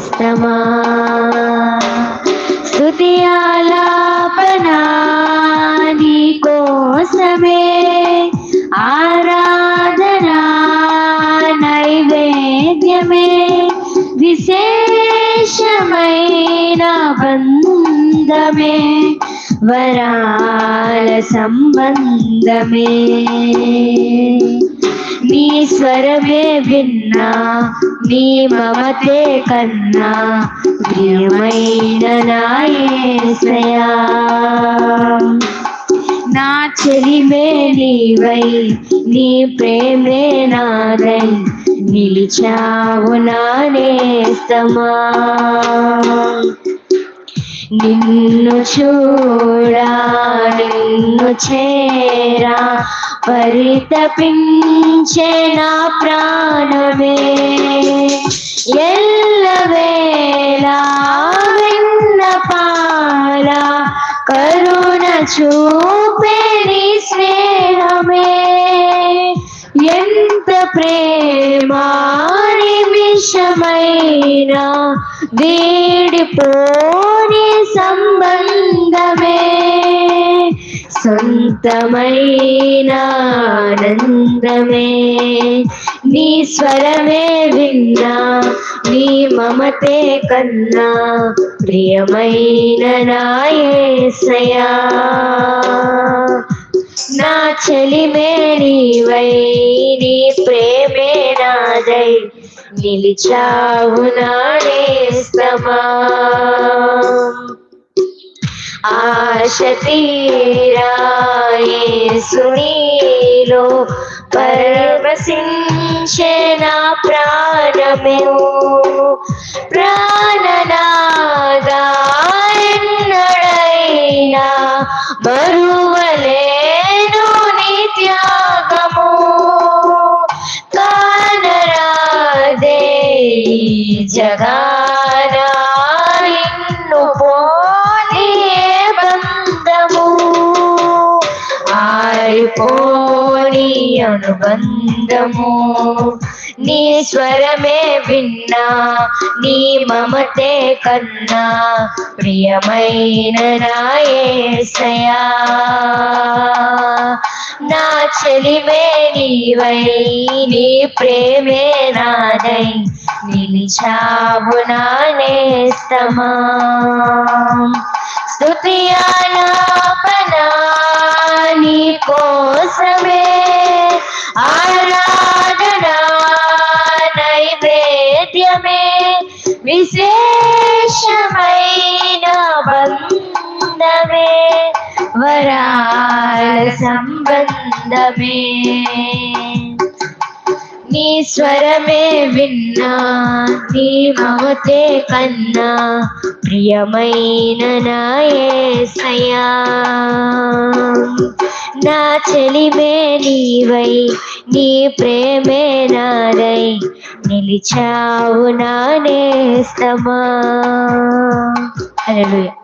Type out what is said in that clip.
నేస్తమా స్తుతి ఆలాపనా నీ కోసమే ఆరాధనా నైవేద్యమే. విశేషమైన బంధమే వరాల సంబంధమే. నీ స్వరమే విన్నా నీ మమతే కన్నా ప్రియమైన నాయసయా. నా చెలిమే నీవై నీ ప్రేమే నాదై నిలిచావు నానేస్తమా నిన్ను చూడా నిన్ను చేరా పరితపించే నా ప్రాణమే. ఎల్లవేళ వెన్న కరుణ చూపేని స్నేహమే. ఎంత ప్రేమ నిమిషమైన వీడిపోని సంబంధమే. సొంతమైన ఆనందమే. నీ స్వరమే విన్నా నీ మమతే కన్నా ప్రియమైన నాయసయా నా చలిమే నీవై నీ ప్రేమే నాదై నిలిచావు నాడేస్తమా. ఆశ తీరాయేసునీలో పరవశించే నా ప్రాణమే ప్రాణనాదా ఎన్నడైనా మరువలేను నీ త్యాగము. కానరాదే ఈ అనుబంధము. నీ స్వరమే విన్నా నీ మమతే కన్నా ప్రియమైన నాయసయా నా చెలిమే నీవై నీ ప్రేమే నాదై నిలిచావు నానేస్తమా స్తుతి ఆలాపనా నీ కోసమే ఆరాధనా నైవేద్యమే విశేషమైన బంధమే వరాల సంబంధమే. నీ స్వరమే విన్నా నీ మమతే కన్నా ప్రియమైన నాయసయా నా చెలిమే నీవై నీ ప్రేమే నాదై. నిలిచావు నానేస్తమా అలలుయా